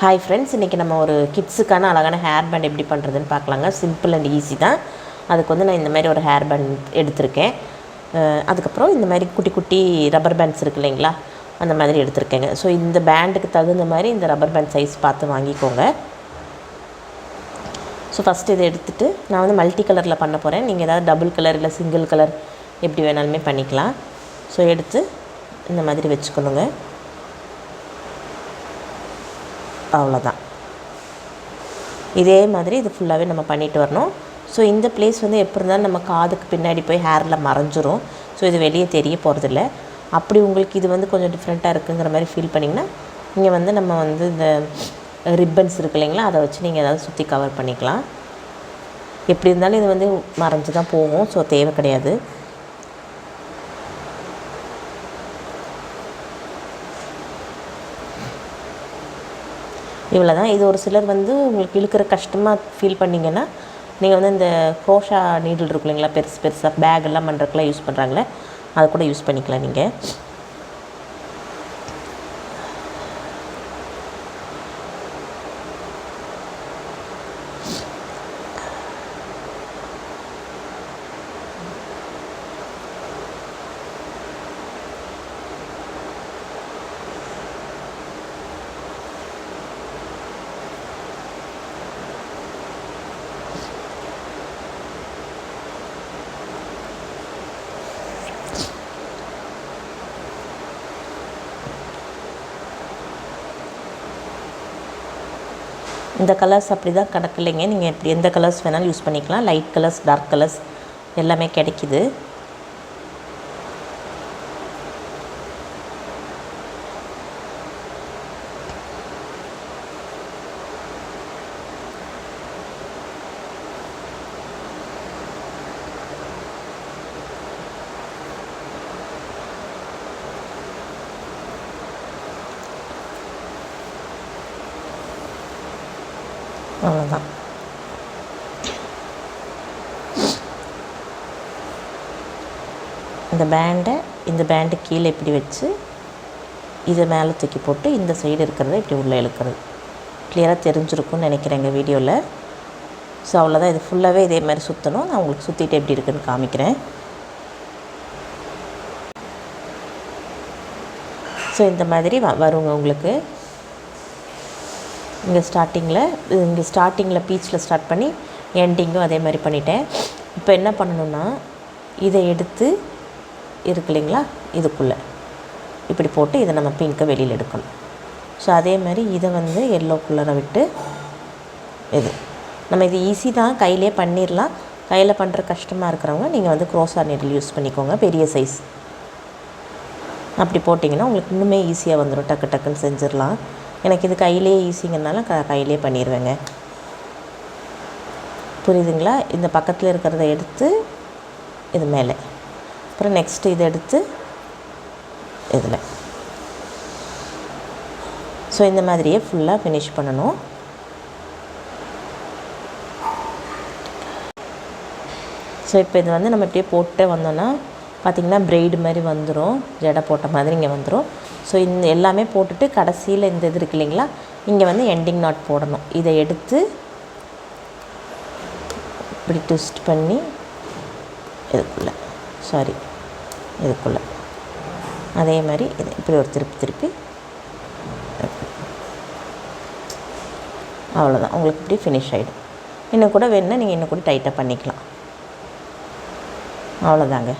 Hi friends இன்றைக்கி நம்ம ஒரு கிட்ஸுக்கான அழகான ஹேர் பேண்ட் எப்படி பண்ணுறதுன்னு பார்க்கலாங்க. சிம்பிள் அண்ட் ஈஸி தான். அதுக்கு வந்து நான் இந்த மாதிரி ஒரு ஹேர் பேண்ட் எடுத்திருக்கேன். அதுக்கப்புறம் இந்த மாதிரி குட்டி குட்டி ரப்பர் பேண்ட்ஸ் இருக்கு இல்லைங்களா? அந்த மாதிரி எடுத்திருக்கேங்க. ஸோ இந்த பேண்டுக்கு தகுந்த மாதிரி இந்த ரப்பர் பேண்ட் சைஸ் பார்த்து வாங்கிக்கோங்க. ஸோ ஃபஸ்ட்டு இதை எடுத்துகிட்டு நான் வந்து மல்டி கலரில் பண்ண போகிறேன் நீங்கள் ஏதாவது டபுள் கலர் இல்லை சிங்கிள் கலர் எப்படி வேணாலுமே பண்ணிக்கலாம். ஸோ எடுத்து இந்த மாதிரி வச்சுக்கணுங்க. அவ்வளோதான். இதே மாதிரி இது ஃபுல்லாகவே நம்ம பண்ணிட்டு வரணும். ஸோ இந்த பிளேஸ் வந்து எப்படி இருந்தாலும் நம்ம காதுக்கு பின்னாடி போய் ஹேரில் மறைஞ்சிரும். ஸோ இது வெளியே தெரிய போகிறதில்ல அப்படி உங்களுக்கு இது வந்து கொஞ்சம் டிஃப்ரெண்ட்டாக இருக்குங்கிற மாதிரி ஃபீல் பண்ணிங்கன்னா இங்கே வந்து நம்ம வந்து இந்த ரிப்பன்ஸ் இருக்கு இல்லைங்களா அதை வச்சு நீங்கள் ஏதாவது சுற்றி கவர் பண்ணிக்கலாம். எப்படி இருந்தாலும் இது வந்து மறைஞ்சு தான் போகும். ஸோ தேவை கிடையாது. இவ்வளோ தான் இது ஒரு சிலர் வந்து உங்களுக்கு இழுக்கிற கஷ்டமாக ஃபீல் பண்ணிங்கன்னா நீங்கள் வந்து இந்த க்ரோஷா நீடில் இருக்கு இல்லைங்களா? பெருசு பெருசாக பேக் எல்லாம் பண்ணுறதுக்குலாம் யூஸ் பண்ணுறாங்களே அதை கூட யூஸ் பண்ணிக்கலாம் நீங்கள் இந்த கலர்ஸ் அப்படி தான் கிடக்கலைங்க நீங்கள் எப்படி எந்த கலர்ஸ் வேணாலும் யூஸ் பண்ணிக்கலாம். லைட் கலர்ஸ் டார்க் கலர்ஸ் எல்லாமே கிடைக்கிது. அவ்வளோதான் இந்த பேண்டை இந்த பேண்டு கீழே இப்படி வச்சு இதை மேலே தூக்கி போட்டு இந்த சைடு இருக்கிறத இப்படி உள்ளே இழுக்கிறது. கிளியராக தெரிஞ்சிருக்கும்னு நினைக்கிறேங்க வீடியோவில். ஸோ அவ்வளோதான் இது ஃபுல்லாகவே இதே மாதிரி சுற்றணும் நான் உங்களுக்கு சுற்றிட்டு எப்படி இருக்குன்னு காமிக்கிறேன். ஸோ இந்த மாதிரி வ வருங்க உங்களுக்கு. இங்கே ஸ்டார்டிங்கில் இங்கே ஸ்டார்டிங்கில் பீச்சில் ஸ்டார்ட் பண்ணி எண்டிங்கும் அதே மாதிரி பண்ணிட்டேன். இப்போ என்ன பண்ணணும்னா இதை எடுத்து இருக்கு இல்லைங்களா இதுக்குள்ளே. இப்படி போட்டு இதை நம்ம பிங்க்கை வெளியில் எடுக்கணும். ஸோ அதே மாதிரி இதை வந்து எல்லோ கலரை விட்டு இது. நம்ம இது ஈஸி தான் கையிலே பண்ணிடலாம் கையில் பண்ணுற கஷ்டமாக இருக்கிறவங்க நீங்கள் வந்து க்ரோஸா நீடில் யூஸ் பண்ணிக்கோங்க பெரிய சைஸ் அப்படி போட்டிங்கன்னா உங்களுக்கு இன்னுமே ஈஸியாக வந்துடும் டக்கு டக்குன்னு செஞ்சிடலாம் எனக்கு இது கையிலே ஈஸிங்கிறனால க கையிலே பண்ணிடுவேங்க புரியுதுங்களா? இந்த பக்கத்தில் இருக்கிறத எடுத்து இது மேலே. அப்புறம் நெக்ஸ்ட்டு இதை எடுத்து இதில். ஸோ இந்த மாதிரியே ஃபுல்லாக ஃபினிஷ் பண்ணணும். ஸோ இப்போ இது வந்து நம்ம இப்படியே போட்டே வந்தோன்னா பார்த்திங்கன்னா பிரெய்டு மாதிரி வந்துடும் ஜடை போட்ட மாதிரி இங்கே வந்துடும் ஸோ இந்த எல்லாமே போட்டுட்டு கடைசியில் இந்த இது இருக்கு இல்லைங்களா? இங்கே வந்து எண்டிங் நாட் போடணும். இதை எடுத்து இப்படி ட்விஸ்ட் பண்ணி இதுக்குள்ளே. சாரி இதுக்குள்ளே. அதே மாதிரி இது இப்படி ஒரு திருப்பி திருப்பி. அவ்வளோதான் உங்களுக்கு இப்படி ஃபினிஷ் ஆகிடும் இன்னும் கூட வேணுன்னா நீங்கள் இன்னும் கூட டைட்டாக பண்ணிக்கலாம். அவ்வளோதாங்க